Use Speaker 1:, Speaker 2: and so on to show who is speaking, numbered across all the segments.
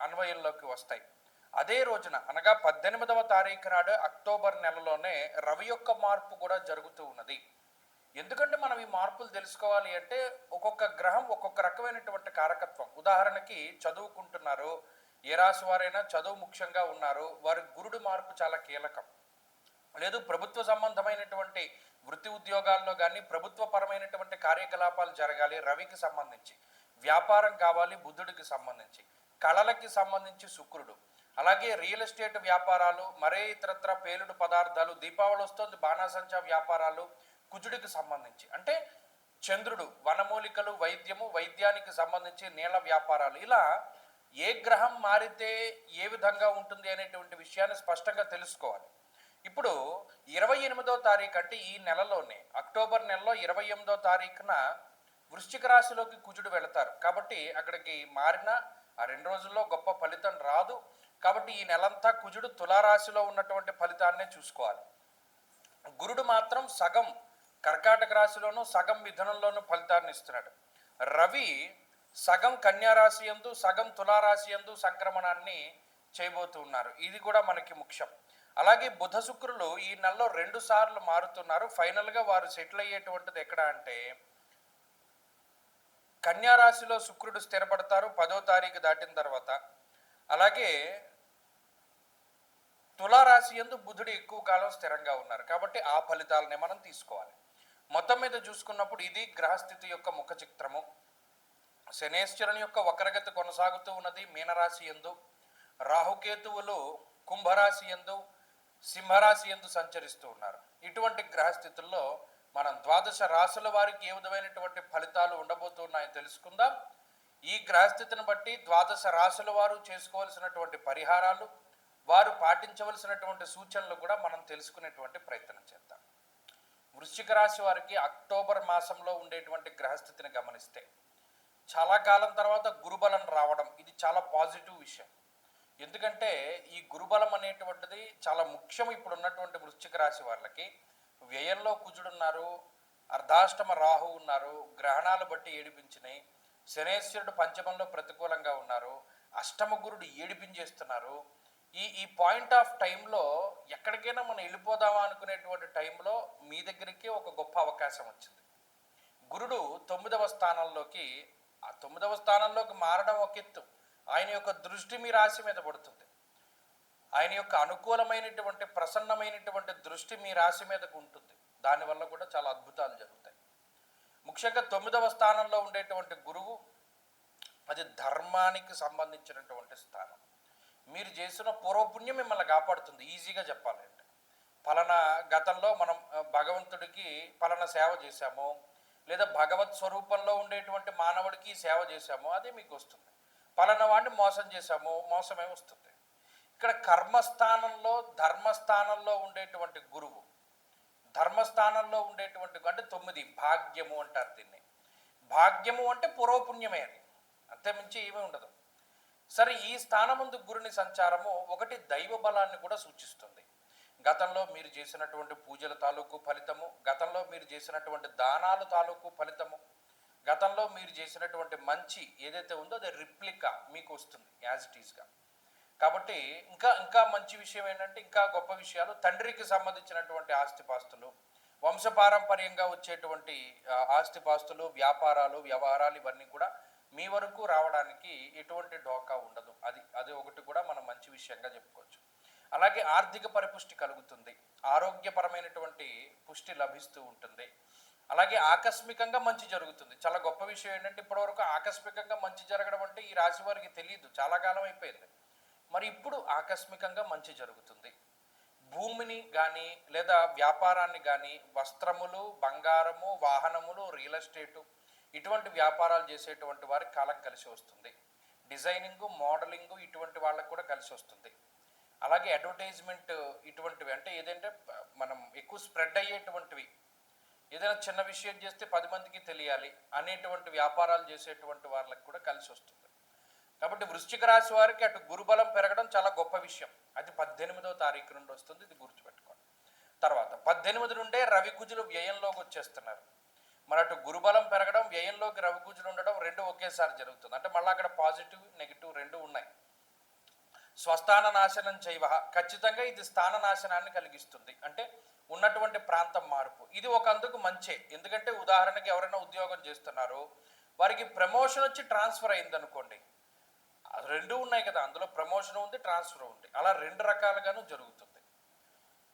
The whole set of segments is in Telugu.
Speaker 1: అన్వయంలోకి వస్తాయి. అదే రోజున అనగా పద్దెనిమిదవ తారీఖు నాడు అక్టోబర్ నెలలోనే రవి యొక్క మార్పు కూడా జరుగుతూ ఉన్నది. ఎందుకంటే మనం ఈ మార్పులు తెలుసుకోవాలి అంటే ఒక్కొక్క గ్రహం ఒక్కొక్క రకమైనటువంటి కారకత్వం. ఉదాహరణకి చదువుకుంటున్నారు ఏ రాశి వారైనా చదువు ముఖ్యంగా ఉన్నారు వారి గురుడు మార్పు చాలా కీలకం. లేదు ప్రభుత్వ సంబంధమైనటువంటి వృత్తి ఉద్యోగాల్లో కానీ ప్రభుత్వ పరమైనటువంటి కార్యకలాపాలు జరగాలి రవికి సంబంధించి. వ్యాపారం కావాలి బుద్ధుడికి సంబంధించి. కళలకి సంబంధించి శుక్రుడు. అలాగే రియల్ ఎస్టేట్ వ్యాపారాలు మరే ఇతరత్ర పేలుడు పదార్థాలు దీపావళి వస్తుంది బాణాసంచా వ్యాపారాలు కుజుడికి సంబంధించి. అంటే చంద్రుడు వనమూలికలు వైద్యము వైద్యానికి సంబంధించి నీళ్ళ వ్యాపారాలు. ఇలా ఏ గ్రహం మారితే ఏ విధంగా ఉంటుంది అనేటువంటి విషయాన్ని స్పష్టంగా తెలుసుకోవాలి. ఇప్పుడు ఇరవై ఎనిమిదో తారీఖు అంటే ఈ నెలలోనే అక్టోబర్ నెలలో ఇరవై ఎనిమిదో తారీఖున వృశ్చిక రాశిలోకి కుజుడు వెళతారు. కాబట్టి అక్కడికి మారిన ఆ రెండు రోజుల్లో గొప్ప ఫలితం రాదు. కాబట్టి ఈ నెలంతా కుజుడు తులారాశిలో ఉన్నటువంటి ఫలితాన్నే చూసుకోవాలి. గురుడు మాత్రం సగం కర్కాటక రాశిలోను సగం మిథునంలోను ఫలితాన్ని ఇస్తున్నాడు. రవి సగం కన్యారాశి ఎందు యందు సగం తులారాశి యందు సంక్రమణాన్ని చేయబోతూ ఉన్నారు. ఇది కూడా మనకి ముఖ్యం. అలాగే బుధ శుక్రులు ఈ నెలలో రెండు సార్లు మారుతున్నారు. ఫైనల్గా వారు సెటిల్ అయ్యేటువంటిది ఎక్కడ అంటే కన్యా రాశిలో శుక్రుడు స్థిరపడతారు పదో తారీఖు దాటిన తర్వాత. అలాగే తులారాశి ఎందు బుధుడు ఎక్కువ కాలం స్థిరంగా ఉన్నారు. కాబట్టి ఆ ఫలితాలనే మనం తీసుకోవాలి. మొత్తం మీద చూసుకున్నప్పుడు ఇది గ్రహస్థితి యొక్క ముఖ చిత్రము. శనేశ్వరుని యొక్క వక్రగతి కొనసాగుతూ ఉన్నది మీనరాశి ఎందు రాహుకేతువులు కుంభరాశి ఎందు సింహరాశి ఎందు సంచరిస్తూ ఉన్నారు. ఇటువంటి గ్రహస్థితుల్లో మనం ద్వాదశ రాశుల వారికి ఏ విధమైనటువంటి ఫలితాలు ఉండబోతున్నాయో తెలుసుకుందాం. ఈ గ్రహస్థితిని బట్టి ద్వాదశ రాశుల వారు చేసుకోవాల్సినటువంటి పరిహారాలు వారు పాటించవలసినటువంటి సూచనలు కూడా మనం తెలుసుకునేటువంటి ప్రయత్నం చేద్దాం. వృశ్చిక రాశి వారికి అక్టోబర్ మాసంలో ఉండేటువంటి గ్రహస్థితిని గమనిస్తే చాలా కాలం తర్వాత గురుబలం రావడం ఇది చాలా పాజిటివ్ విషయం. ఎందుకంటే ఈ గురుబలం అనేటువంటిది చాలా ముఖ్యం ఇప్పుడు ఉన్నటువంటి వృశ్చిక రాశి వాళ్ళకి. వ్యయంలో కుజుడున్నారు అర్ధాష్టమ రాహు ఉన్నారు గ్రహణాలు బట్టి ఏడిపించినాయి శనేశ్వరుడు పంచమంలో ప్రతికూలంగా ఉన్నారు అష్టమ గురుడు ఏడిపించేస్తున్నారు. ఈ ఈ పాయింట్ ఆఫ్ టైంలో ఎక్కడికైనా మనం వెళ్ళిపోదామా అనుకునేటువంటి టైంలో మీ దగ్గరికి ఒక గొప్ప అవకాశం వచ్చింది. గురుడు తొమ్మిదవ స్థానంలోకి ఆ తొమ్మిదవ స్థానంలోకి మారడం ఒక ఎత్తు. ఆయన యొక్క దృష్టి మీ రాశి మీద పడుతుంది. ఆయన యొక్క అనుకూలమైనటువంటి ప్రసన్నమైనటువంటి దృష్టి మీ రాశి మీదకు ఉంటుంది. దానివల్ల కూడా చాలా అద్భుతాలు జరుగుతాయి. ముఖ్యంగా తొమ్మిదవ స్థానంలో ఉండేటువంటి గురువు అది ధర్మానికి సంబంధించినటువంటి స్థానం. మీరు చేసిన పూర్వపుణ్యం మిమ్మల్ని కాపాడుతుంది ఈజీగా చెప్పాలంటే ఫలానా గతంలో మనం భగవంతుడికి ఫలానా సేవ చేశాము లేదా భగవత్ స్వరూపంలో ఉండేటువంటి మానవుడికి సేవ చేశాము అదే మీకు వస్తుంది. ఫలానా వాడిని మోసం చేశాము మోసమే వస్తుంది. ఇక్కడ కర్మస్థానంలో ధర్మస్థానంలో ఉండేటువంటి గురువు. ధర్మస్థానంలో ఉండేటువంటి అంటే తొమ్మిది భాగ్యము అంటారు దీన్ని. భాగ్యము అంటే పూర్వపుణ్యమే అది. అంతే మించి ఏమీ ఉండదు. సరే ఈ స్థానముందు గురుని సంచారము ఒకటి దైవ బలాన్ని కూడా సూచిస్తుంది. గతంలో మీరు చేసినటువంటి పూజల తాలూకు ఫలితము గతంలో మీరు చేసినటువంటి దానాలు తాలూకు ఫలితము గతంలో మీరు చేసినటువంటి మంచి ఏదైతే ఉందో అది రిప్లికా మీకు వస్తుంది యాజ్ ఇట్ ఈస్గా. కాబట్టి ఇంకా ఇంకా మంచి విషయం ఏంటంటే ఇంకా గొప్ప విషయాలు. తండ్రికి సంబంధించినటువంటి ఆస్తిపాస్తులు వంశపారంపర్యంగా వచ్చేటువంటి ఆస్తిపాస్తులు వ్యాపారాలు వ్యవహారాలు ఇవన్నీ కూడా మీ వరకు రావడానికి ఎటువంటి ఢోకా ఉండదు. అది అది ఒకటి కూడా మనం మంచి విషయంగా చెప్పుకోవచ్చు. అలాగే ఆర్థిక పరిపుష్టి కలుగుతుంది. ఆరోగ్యపరమైనటువంటి పుష్టి లభిస్తూ ఉంటుంది. అలాగే ఆకస్మికంగా మంచి జరుగుతుంది. చాలా గొప్ప విషయం ఏంటంటే ఇప్పటివరకు ఆకస్మికంగా మంచి జరగడం అంటే ఈ రాశి వారికి తెలియదు చాలా కాలం అయిపోయింది. మరి ఇప్పుడు ఆకస్మికంగా మంచి జరుగుతుంది. భూమిని కానీ లేదా వ్యాపారాన్ని కానీ వస్త్రములు బంగారము వాహనములు రియల్ ఎస్టేటు ఇటువంటి వ్యాపారాలు చేసేటువంటి వారికి కాలం కలిసి వస్తుంది. డిజైనింగ్ మోడలింగ్ ఇటువంటి వాళ్ళకు కూడా కలిసి వస్తుంది. అలాగే అడ్వర్టైజ్మెంట్ ఇటువంటివి అంటే ఏదంటే మనం ఎక్కువ స్ప్రెడ్ అయ్యేటువంటివి. ఏదైనా చిన్న విషయం చేస్తే పది మందికి తెలియాలి అనేటువంటి వ్యాపారాలు చేసేటువంటి వాళ్ళకి కూడా కలిసి వస్తుంది. కాబట్టి వృశ్చిక రాశి వారికి అటు గురుబలం పెరగడం చాలా గొప్ప విషయం. అది పద్దెనిమిదో తారీఖు నుండి వస్తుంది ఇది గుర్తుపెట్టుకోండి. తర్వాత పద్దెనిమిది నుండే రవికుజులు వ్యయంలోకి వచ్చేస్తున్నారు. మరి అటు గురుబలం పెరగడం వ్యయంలోకి రవికుజులు ఉండడం రెండు ఒకేసారి జరుగుతుంది. అంటే మళ్ళీ అక్కడ పాజిటివ్ నెగిటివ్ రెండు ఉన్నాయి. స్వస్థాన నాశనం చేయవ ఖచ్చితంగా ఇది స్థాన నాశనాన్ని కలిగిస్తుంది. అంటే ఉన్నటువంటి ప్రాంతం మార్పు. ఇది ఒక అందుకు మంచే. ఎందుకంటే ఉదాహరణకి ఎవరైనా ఉద్యోగం చేస్తున్నారు వారికి ప్రమోషన్ వచ్చి ట్రాన్స్ఫర్ అయింది అనుకోండి రెండు ఉన్నాయి కదా. అందులో ప్రమోషన్ ఉంది ట్రాన్స్ఫర్ ఉంది. అలా రెండు రకాలుగాను జరుగుతుంది.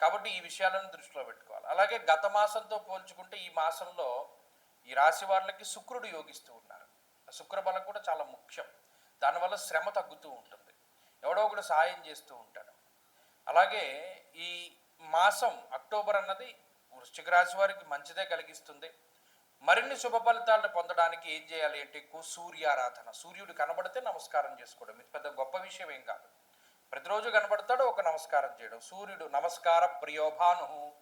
Speaker 1: కాబట్టి ఈ విషయాలను దృష్టిలో పెట్టుకోవాలి. అలాగే గత మాసంతో పోల్చుకుంటే ఈ మాసంలో ఈ రాశి వాళ్ళకి శుక్రుడు యోగిస్తూ ఉన్నారు. ఆ కూడా చాలా ముఖ్యం. దానివల్ల శ్రమ తగ్గుతూ ఉంటుంది. ఎవడో ఒకడు సాయం చేస్తూ ఉంటాడు. అలాగే ఈ మాసం అక్టోబర్ అన్నది వృశ్చిక రాశి వారికి మంచిదే కలిగిస్తుంది. మరిన్ని శుభ ఫలితాలను పొందడానికి ఏం చేయాలి అంటే ఎక్కువ సూర్యారాధన. సూర్యుడు కనబడితే నమస్కారం చేసుకోవడం. ఇది పెద్ద గొప్ప విషయం ఏం కాదు. ప్రతిరోజు కనబడతాడో ఒక నమస్కారం చేయడం. సూర్యుడు నమస్కార ప్రియోభాను.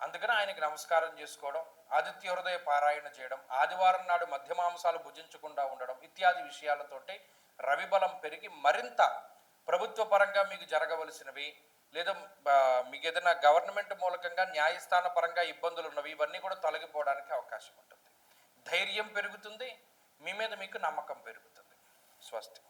Speaker 1: అందుకని ఆయనకి నమస్కారం చేసుకోవడం ఆదిత్య హృదయ పారాయణ చేయడం ఆదివారం నాడు మధ్యమాంసాలు భుజించకుండా ఉండడం ఇత్యాది విషయాలతోటి రవి బలం పెరిగి మరింత ప్రభుత్వ పరంగా మీకు జరగవలసినవి లేదా మీకు ఏదైనా గవర్నమెంట్ మూలకంగా న్యాయస్థాన పరంగా ఇబ్బందులు ఉన్నవి ఇవన్నీ కూడా తొలగిపోవడానికి అవకాశం ఉంటుంది. ధైర్యం పెరుగుతుంది మీ మీద మీకు నమ్మకం పెరుగుతుంది. స్వస్తి.